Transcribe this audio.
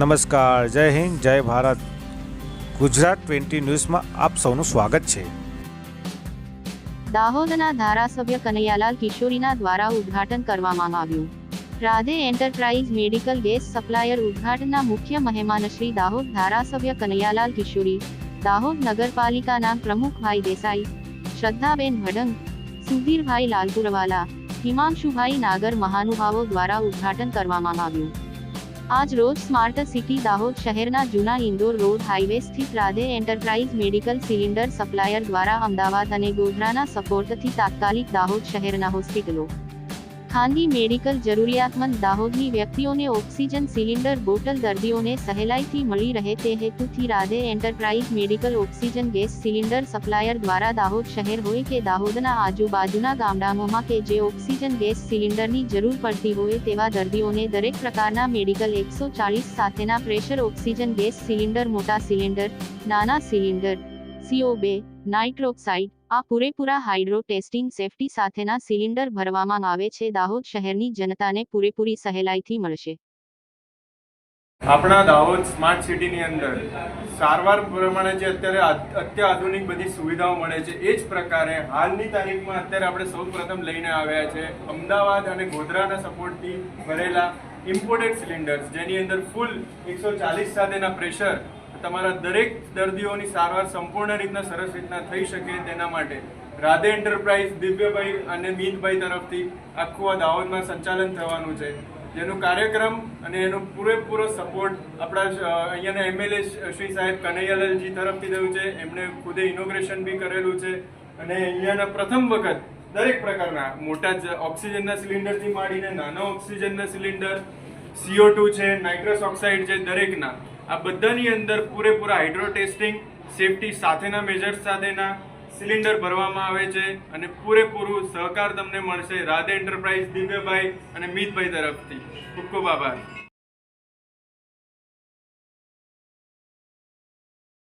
નમસ્કાર, જય હિન્દ, જય ભારત. ગુજરાત ટ્વેન્ટી ન્યૂઝમાં આપ સૌનું સ્વાગત છે. દાહોદના ધારાસભ્ય કનૈયાલાલ કિશોરીના દ્વારા ઉદ્ઘાટન કરવામાં આવ્યું. Radhe enterprise medical gas supplier ઉદ્ઘાટનના મુખ્ય મહેમાન શ્રી દાહોદ ધારાસભ્ય કનૈયાલાલ કિશોરી, દાહોદ નગરપાલિકાના પ્રમુખભાઈ દેસાઈ, શ્રદ્ધાબેન ભડંગ સુધીરભાઈ લાલપુરવાલા, હિમાંશુભાઈ નાગર મહાનુભાવો દ્વારા ઉદ્ઘાટન કરવામાં આવ્યું. આજ રોજ સ્માર્ટ સિટી દાહોદ શહેરના જૂના ઇન્દોર રોડ હાઈવે સ્થિત Radhe enterprise medical cylinder supplier દ્વારા અમદાવાદ અને ગોધરાના સપોર્ટથી તાત્કાલિક દાહોદ શહેરના હોસ્પિટલો ખાનગી મેડિકલ જરૂરિયાતમંદ દાહોદની વ્યક્તિઓને ઓક્સિજન સિલિન્ડર બોટલ દર્દીઓને સહેલાઈથી મળી રહે તે હેતુથી Radhe enterprise medical oxygen gas cylinder supplier દ્વારા દાહોદ શહેર હોય કે દાહોદના આજુબાજુના ગામડાઓમાં કે જે ઓક્સિજન ગેસ સિલિન્ડરની જરૂર પડતી હોય તેવા દર્દીઓને દરેક પ્રકારના મેડિકલ એકસો ચાલીસ સાથેના પ્રેશર ઓક્સિજન ગેસ સિલિન્ડર, મોટા સિલિન્ડર, નાના સિલિન્ડર, સીઓ બે, નાઇટ્રોક્સાઇડ આ પૂરેપૂરા હાઇડ્રો ટેસ્ટિંગ સેફટી સાથેના સિલિન્ડર ભરવામાં આવે છે. દાહોદ શહેરની જનતાને પૂરેપૂરી સહેલાઈથી મળશે. આપણા દાહોદ સ્માર્ટ સિટીની અંદર સારવાર પ્રમાણે જે અત્યારે અત્યાધુનિક બધી સુવિધાઓ મળે છે, એ જ પ્રકારે હાલની તારીખમાં અત્યારે આપણે સૌ પ્રથમ લઈને આવ્યા છે. અમદાવાદ અને ગોધરાના સપોર્ટથી ભરેલા ઇમ્પોર્ટેડ સિલિન્ડર્સ જેની અંદર ફૂલ એકસો ચાલીસ સાથેના પ્રેશર તમારા દરેક દર્દીઓની સારવાર સંપૂર્ણ રીતના સરસ રીતના થઈ શકે તેના માટે રાધે એન્ટરપ્રાઇઝ દિવ્યભાઈ અને મીતભાઈ તરફથી આખું આ દાહોદમાં સંચાલન થવાનું છે. જેનો કાર્યક્રમ અને એનો પૂરેપૂરો સપોર્ટ આપણા અહીંયાના એમએલએ શ્રી સાહેબ કનૈયાલાલજી તરફથી થયું છે. એમણે ખુદે ઇનોગ્રેશન બી કરેલું છે. અને અહીંયાના પ્રથમ વખત દરેક પ્રકારના મોટા ઓક્સિજનના સિલિન્ડરથી માંડીને નાના ઓક્સિજનના સિલિન્ડર સીઓ ટુ છે, નાઇટ્રસ ઓક્સાઇડ છે, દરેકના. આ બધાની અંદર પૂરેપૂરા હાઇડ્રો ટેસ્ટિંગ સેફટી સાથેના મેજર્સ સાથેના સિલિન્ડર ભરવામાં આવે છે અને પૂરેપૂરું સહકાર તમને મળશે રાધે એન્ટરપ્રાઇઝ દિવ્યભાઈ અને મીતભાઈ તરફથી. ખૂબ ખૂબ આભાર.